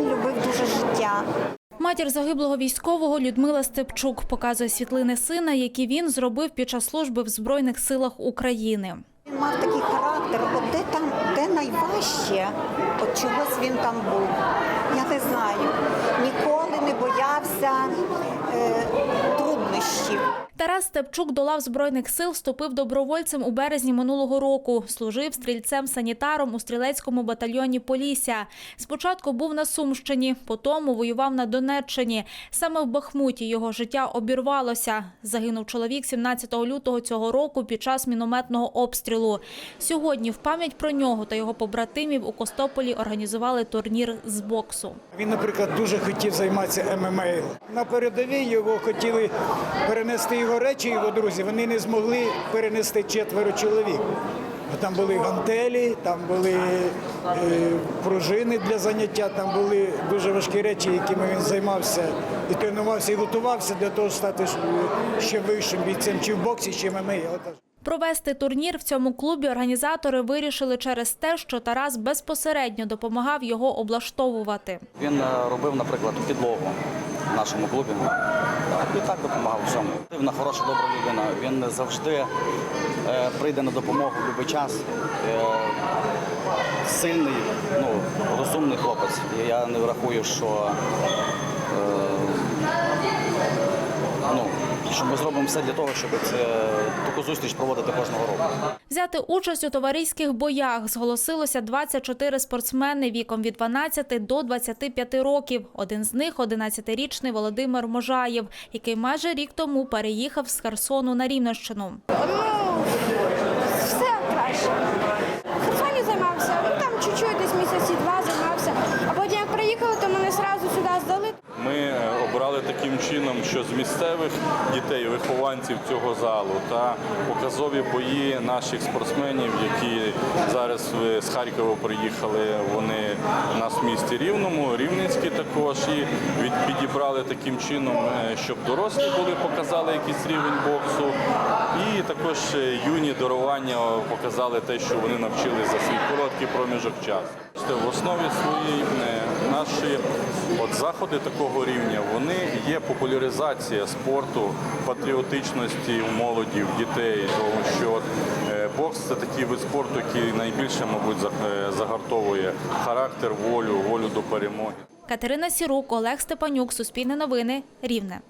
він любив дуже життя. Матір загиблого військового Людмила Степчук показує світлини сина, які він зробив під час служби в Збройних силах України. Він мав такий характер, от де там, де найважче, от чогось він там був. Я не знаю. Ніколи не боявся е, труднощів. Тарас Степчук до лав збройних сил вступив добровольцем у березні минулого року. Служив стрільцем-санітаром у стрілецькому батальйоні Полісся. Спочатку був на Сумщині, потім воював на Донеччині. Саме в Бахмуті його життя обірвалося. Загинув чоловік 17 лютого цього року під час мінометного обстрілу. Сьогодні в пам'ять про нього та його побратимів у Костополі організували турнір з боксу. Він, наприклад, дуже хотів займатися ММА. На передовій його хотіли перенести його речі, його друзі. Вони не змогли перенести четверо чоловік. Там були гантелі, там були е, пружини для заняття, там були дуже важкі речі, якими він займався і тренувався, і готувався для того, щоб стати е, ще вищим бійцем, чи в боксі, чи в ММА. Провести турнір в цьому клубі організатори вирішили через те, що Тарас безпосередньо допомагав його облаштовувати. Він е, робив, наприклад, підлогу нашому клубі. І так допомагав всьому. Вона хороша, добра людина. Він завжди е, прийде на допомогу в будь-який час. Е, сильний, ну, розумний хлопець. І я не врахую, що, е, ну, що ми зробимо все для того, щоб це, таку зустріч проводити кожного року. Взяти участь у товариських боях зголосилося 24 спортсмени віком від 12 до 25 років. Один з них – 11-річний Володимир Можаєв, який майже рік тому переїхав з Херсону на Рівненщину. Ну, все краще. В Херсоні займався, ну там чуть-чуть, десь місяці два займався. А потім як приїхали, то мене одразу сюди здали. Ми е, обрали таким чином, що з місцевих дітей, вихованців цього залу та показові бої наших спортсменів, які зараз з Харкова приїхали, вони у нас в місті Рівному, Рівненські також, і підібрали таким чином, е, щоб дорослі були, показали якийсь рівень боксу, і також е, юні дарування показали те, що вони навчились за свій короткий проміжок часу. В основі своїй наші от заходи такого рівня вони є популяризація спорту, патріотичності у молоді, в дітей, тому що е, бокс це такий вид спорту, який найбільше, мабуть, е, загартовує характер, волю, волю до перемоги. Катерина Сірук, Олег Степанюк, Суспільне новини, Рівне.